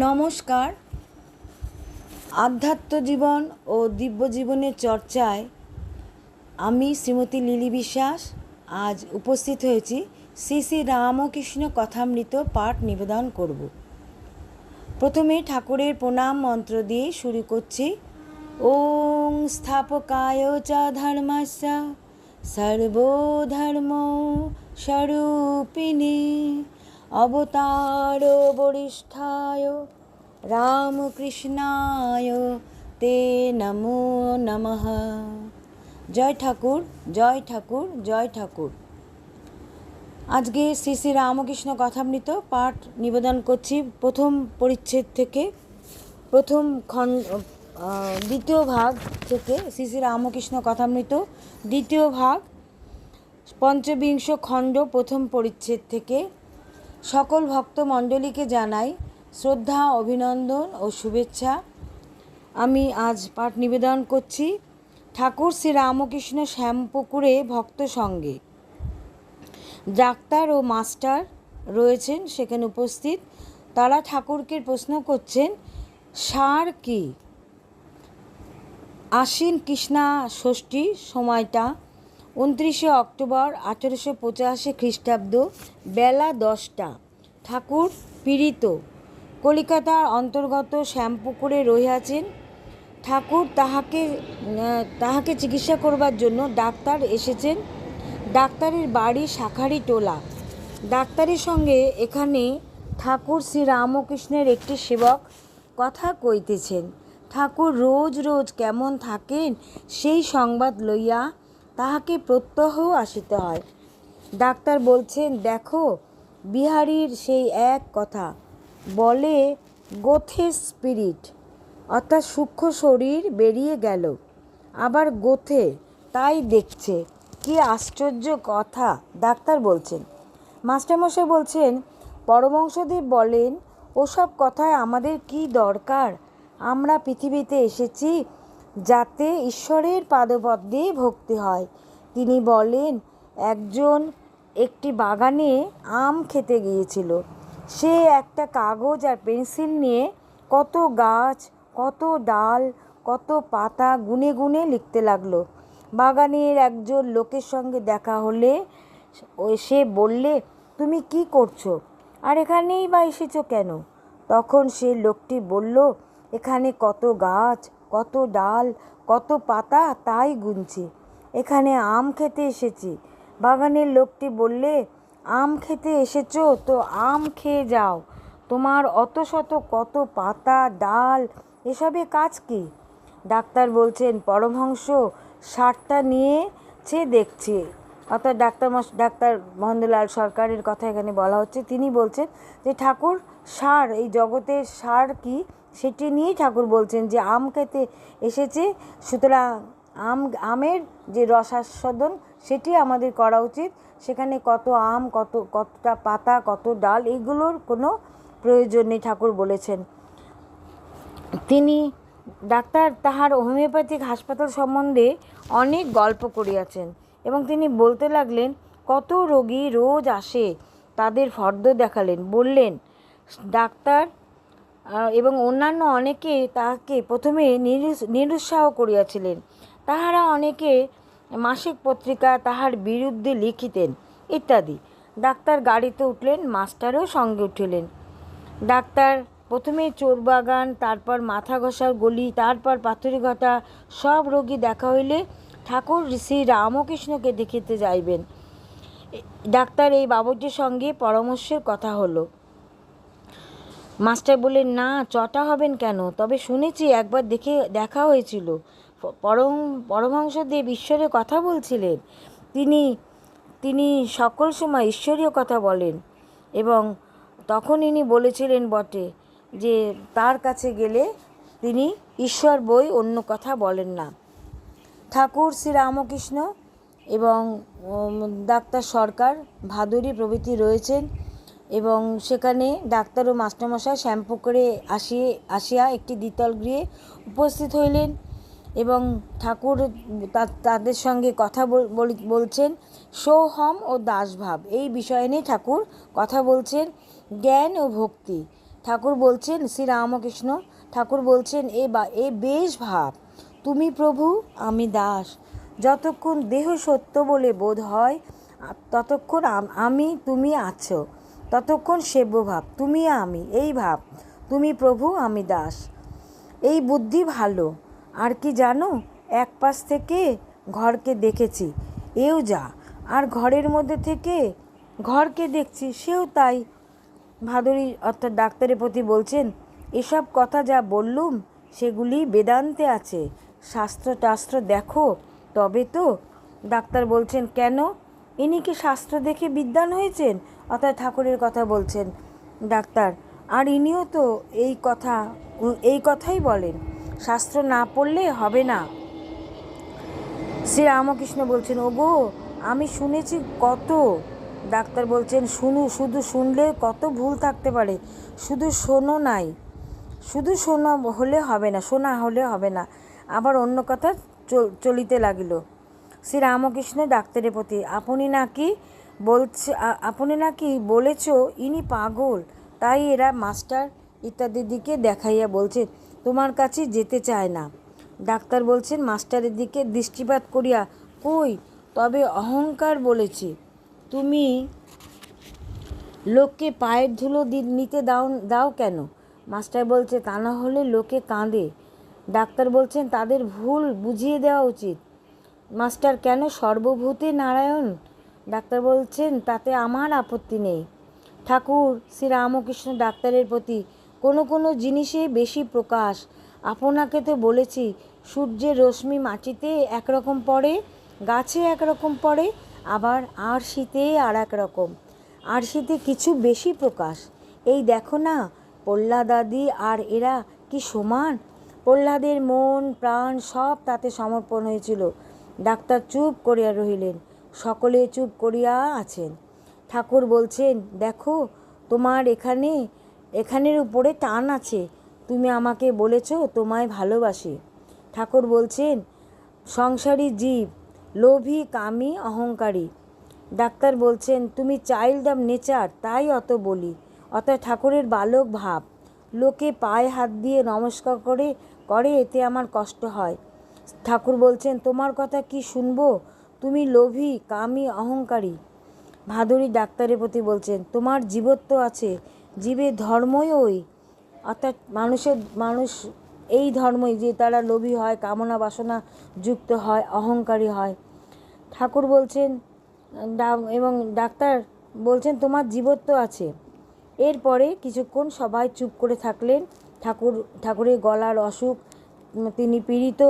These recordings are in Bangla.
নমস্কার। আধ্যাত্ম জীবন ও দিব্য জীবনের চর্চায় আমি শ্রীমতী লিলি বিশ্বাস আজ উপস্থিত হয়েছি শ্রী শ্রী রামকৃষ্ণ কথামৃত পাঠ নিবেদন করব। প্রথমে ঠাকুরের প্রণাম মন্ত্র দিয়ে শুরু করছি। ওং স্থাপকায় চ ধর্মস্য সর্বধর্ম স্বরূপিণী। অবতার বরিষ্ঠায়, রামকৃষ্ণায়, তে নমো নমঃ। জয় ঠাকুর জয় ঠাকুর জয় ঠাকুর। আজকে শ্রী শ্রী রামকৃষ্ণ কথামৃত পাঠ নিবেদন করছি প্রথম পরিচ্ছেদ থেকে, প্রথম খণ্ড দ্বিতীয় ভাগ থেকে শ্রী শ্রী রামকৃষ্ণ কথামৃত, দ্বিতীয় ভাগ, পঞ্চবিংশ খণ্ড প্রথম পরিচ্ছেদ থেকে। সকল ভক্তমণ্ডলীকে জানাই শ্রদ্ধা, অভিনন্দন ও শুভেচ্ছা। আমি আজ পাঠ নিবেদন করছি ঠাকুর শ্রী রামকৃষ্ণ শ্যামপুকুরে ভক্ত সঙ্গে। ডাক্তার ও মাস্টার রয়েছেন, সেখানে উপস্থিত। তারা ঠাকুরকে প্রশ্ন করছেন, সার কি? আশ্বিন কৃষ্ণা ষষ্ঠী সময়টা উনত্রিশে অক্টোবর আঠেরোশো পঁচাশি খ্রিস্টাব্দ বেলা দশটা। ঠাকুর পীড়িত। কলিকাতার অন্তর্গত শ্যামপুকুরে রহিয়াছেন। ঠাকুর তাহাকে তাহাকে চিকিৎসা করবার জন্য ডাক্তার এসেছেন। ডাক্তারের বাড়ি শাখারি টোলা। ডাক্তারের সঙ্গে এখানে ঠাকুর শ্রী রামকৃষ্ণের একটি সেবক কথা কইতেছেন। ঠাকুর রোজ রোজ কেমন থাকেন সেই সংবাদ লইয়া তাহাকে প্রত্যহ আসিতে হয়। ডাক্তার বলছেন, দেখো, বিহারীর সেই এক কথা। বলে, গোথে স্পিরিট, অর্থাৎ সূক্ষ্ম শরীর বেরিয়ে গেল। আবার গোথে, তাই দেখছে। কি আশ্চর্য কথা, ডাক্তার বলছেন। মাস্টারমশাই বলছেন পরমংশদেব বলেন, ওসব কথায় আমাদের কি দরকার? আমরা পৃথিবীতে এসেছি যাতে ঈশ্বরের পাদপদ্মে ভক্তি হয়। তিনি বলেন, একজন একটি বাগানে আম খেতে গিয়েছিল। সে একটা কাগজ আর পেন্সিল নিয়ে কত গাছ, কত ডাল, কত পাতা গুনে গুনে লিখতে লাগল। বাগানের একজন লোকের সঙ্গে দেখা হলে সে বললে, তুমি কি করছ? আর এখানেই বা এসেছ কেন? তখন সে লোকটি বলল, এখানে কত গাছ কত ডাল, কত পাতা তাই গুনছে। এখানে আম খেতে এসেছি। বাগানের লোকটি বললে, আম খেতে এসেছ, তো আম খেয়ে যাও। তোমার অত শত কত পাতা, ডাল, এসবে কাজ কি? ডাক্তার বলছেন, পরমহংস, সারটা নিয়েছে দেখছি। অর্থাৎ ডাক্তার ডাক্তার মহেন্দ্রলাল সরকারের কথা এখানে বলা হচ্ছে। তিনি বলছেন যে, ঠাকুর, সার, এই জগতের সার কি? সেটি নিয়েই ঠাকুর বলছেন যে, আম খেতে এসেছে, সুতরাং আম, আমের যে রসাস্বাদন, সেটি আমাদের করা উচিত। সেখানে কত আম, কত, কতটা পাতা, কত ডাল, এগুলোর কোনো প্রয়োজন নেই, ঠাকুর বলেছেন। তিনি ডাক্তার তাহার হোমিওপ্যাথিক হাসপাতাল সম্বন্ধে অনেক গল্প করিয়াছেন। এবং তিনি বলতে লাগলেন, কত রোগী রোজ আসে? তাদের ফর্দ দেখালেন, বললেন, ডাক্তার এবং অন্যান্য অনেকে তাহাকে প্রথমে নিরুৎ- নিরুৎসাহ করিয়াছিলেন। তাহারা অনেকে মাসিক পত্রিকা তাহার বিরুদ্ধে লিখিতেন, ইত্যাদি। ডাক্তার গাড়িতে উঠলেন, মাস্টারও সঙ্গে উঠিলেন। ডাক্তার প্রথমে চোরবাগান তারপর মাথা ঘষার গলি, তারপর পাথরিঘাটা সব রোগী দেখা হইলে ঠাকুর শ্রী রামকৃষ্ণকে দেখিতে যাইবেন। ডাক্তার এই বাবুটির সঙ্গে পরামর্শের কথা হলো। মাস্টার বললেন, না, চটা হবেন কেন? তবে শুনেছি, একবার দেখে, দেখা হয়েছিল। পরম, পরমহংসদেব ঈশ্বরের কথা বলছিলেন। তিনি তিনি সকল সময় ঈশ্বরীয় কথা বলেন এবং তখন ইনি বলেছিলেন বটে যে, তার কাছে গেলে তিনি ঈশ্বর বই অন্য কথা বলেন না। ঠাকুর শ্রী রামকৃষ্ণ এবং ডাক্তার সরকার ভাদুরী প্রভৃতি রয়েছেন এবং সেখানে ডাক্তার ও মাস্টারমশাই শ্যাম্পু করে আসিয়ে, আসিয়া একটি দ্বিতল গৃহে উপস্থিত হইলেন এবং ঠাকুর তাদের সঙ্গে কথা বল- বলছেন সোহম ও দাসভাব। এই বিষয় নিয়ে ঠাকুর কথা বলছেন জ্ঞান ও ভক্তি। ঠাকুর বলছেন শ্রী রামকৃষ্ণ, ঠাকুর বলছেন এ বা, এ বেশ ভাব। তুমি প্রভু, আমি দাস। যতক্ষণ দেহ সত্য বলে বোধ হয়, ততক্ষণ আমি তুমি আছো। ততক্ষণ সেব্য ভাব, তুমি আমি, এই ভাব, তুমি প্রভু, আমি দাস। এই বুদ্ধি ভালো, আর কি জানো? এক পাশ থেকে ঘরকে দেখেছি, এও যা। আর ঘরের মধ্যে থেকে ঘরকে দেখছি, সেও তাই। ভাদুরী, অর্থাৎ ডাক্তারের প্রতি বলছেন, এসব কথা যা বললুম, সেগুলি বেদান্তে আছে। শাস্ত্র টাস্ত্র দেখো? তবে তো, ডাক্তার বলছেন, কেন? ইনি কি শাস্ত্র দেখে বিদ্বান হয়েছেন? অর্থাৎ ঠাকুরের কথা বলছেন, ডাক্তার। আর ইনিও তো এই কথা, এই কথাই বলেন। শাস্ত্র না পড়লে হবে না। শ্রী রামকৃষ্ণ বলছেন, ওগো, আমি শুনেছি কত। ডাক্তার বলছেন, শুনু, শুধু শুনলে কত ভুল থাকতে পারে। শুধু শোনো নাই। শুধু শোনা হলে হবে না, শোনা হলে হবে না। আবার অন্য কথা চল- চলিতে লাগিল। শ্রী রামকৃষ্ণ ডাক্তারের প্রতি, আপনি নাকি বলছে আপনি নাকি বলেছ ইনি পাগল? তাই এরা মাস্টার ইত্যাদির দিকে দেখাইয়া বলছে, তোমার কাছে যেতে চায় না। ডাক্তার বলছেন, মাস্টারের দিকে দৃষ্টিপাত করিয়া কই? তবে অহংকার বলেছি। তুমি লোককে পায়ের ধুলো নিতে দাও দাও কেন? মাস্টার বলছে, তা না হলে লোকে কাঁদে। ডাক্তার বলছেন, তাদের ভুল বুঝিয়ে দেওয়া উচিত। মাস্টার, কেন সর্বভূতে নারায়ণ? ডাক্তার বলছেন, তাতে আমার আপত্তি নেই। ঠাকুর শ্রী রামকৃষ্ণ ডাক্তারের প্রতি কোনো কোনো জিনিসে বেশি প্রকাশ। আপনাকে তো বলেছি, সূর্যের রশ্মি মাটিতে একরকম পড়ে, গাছে একরকম পড়ে, আবার আর শীতে আর এক রকম। আর শীতে কিছু বেশি প্রকাশ। এই দেখো না প্রহ্লাদাদি আর এরা কি সমান? প্রহ্লাদের মন, প্রাণ সব তাতে সমর্পণ হয়েছিল। ডাক্তার চুপ করিয়া রহিলেন। সকলে চুপ করিয়া আছেন। ঠাকুর বলছেন, দেখো, তোমার এখানে, এখানের উপরে টান আছে। তুমি আমাকে বলেছ তোমায় ভালোবাসি। ঠাকুর বলছেন, সংসারী জীব, লোভী, কামী, অহংকারী। ডাক্তার বলছেন, তুমি চাইল্ড অফ নেচার, তাই অত বলি। অর্থাৎ ঠাকুরের বালক ভাব। লোকে পায়ে হাত দিয়ে নমস্কার করে করে, এতে আমার কষ্ট হয়। ঠাকুর বলছেন, তোমার কথা কি শুনব? তুমি লোভী, কামী, অহংকারী। ভাদুরী ডাক্তারের প্রতি বলছেন, তোমার জীবত্ব আছে, জীবে ধর্মই ওই। অর্থাৎ মানুষের, মানুষ এই ধর্মই যে তারা লোভী হয়, কামনা বাসনা যুক্ত হয়, অহংকারী হয়। ঠাকুর বলছেন এবং ডাক্তার বলছেন, তোমার জীবত্ব আছে। এরপরে কিছুক্ষণ সবাই চুপ করে থাকলেন। ঠাকুর, ঠাকুরের গলার অসুখ তিনি পীড়িত।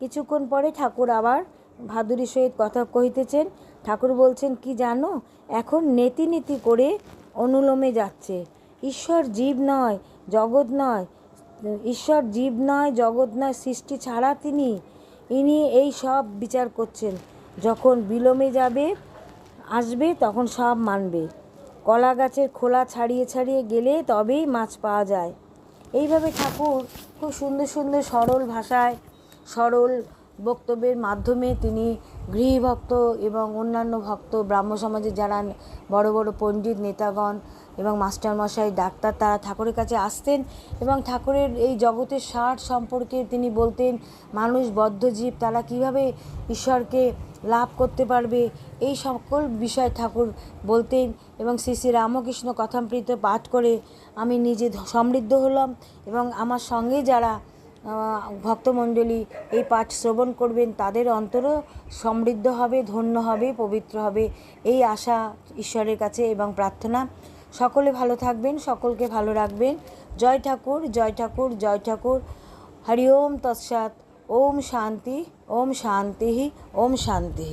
কিছুক্ষণ পরে ঠাকুর আবার ভাদুরীর সহিত কথা কহিতেছেন। ঠাকুর বলছেন, কি জানো, এখন নেতি নীতি করে অনুলোমে যাচ্ছে। ঈশ্বর জীব নয়, জগৎ নয়। ঈশ্বর জীব নয়, জগৎ নয়, সৃষ্টি ছাড়া তিনি। ইনি এই সব বিচার করছেন। যখন বিলোমে যাবে, আসবে, তখন সব মানবে। কলা গাছের খোলা ছাড়িয়ে ছাড়িয়ে গেলে তবেই মাছ পাওয়া যায়। এইভাবে ঠাকুর খুব সুন্দর সুন্দর সরল ভাষায়, সরল বক্তব্যের মাধ্যমে তিনি গৃহভক্ত এবং অন্যান্য ভক্ত ব্রাহ্ম সমাজের যারা বড় বড় পণ্ডিত, নেতাগণ এবং মাস্টারমশাই ডাক্তার তারা ঠাকুরের কাছে আসতেন এবং ঠাকুরের এই জগতের সার সম্পর্কে তিনি বলতেন, মানুষ বদ্ধজীব তারা কীভাবে ঈশ্বরকে লাভ করতে পারবে? এই সকল বিষয় ঠাকুর বলতেন এবং শ্রী শ্রী রামকৃষ্ণ কথামৃত পাঠ করে আমি নিজে সমৃদ্ধ হলাম এবং আমার সঙ্গে যারা ভক্তমণ্ডলী এই পাঠ শ্রবণ করবেন, তাদের অন্তরও সমৃদ্ধ হবে, ধন্য হবে, পবিত্র হবে। এই আশা ঈশ্বরের কাছে এবং প্রার্থনা সকলে ভালো থাকবেন, সকলকে ভালো রাখবেন। জয় ঠাকুর জয় ঠাকুর জয় ঠাকুর। হরি ওম তৎসাৎ, ওম শান্তি ওম শান্তি ওম শান্তি।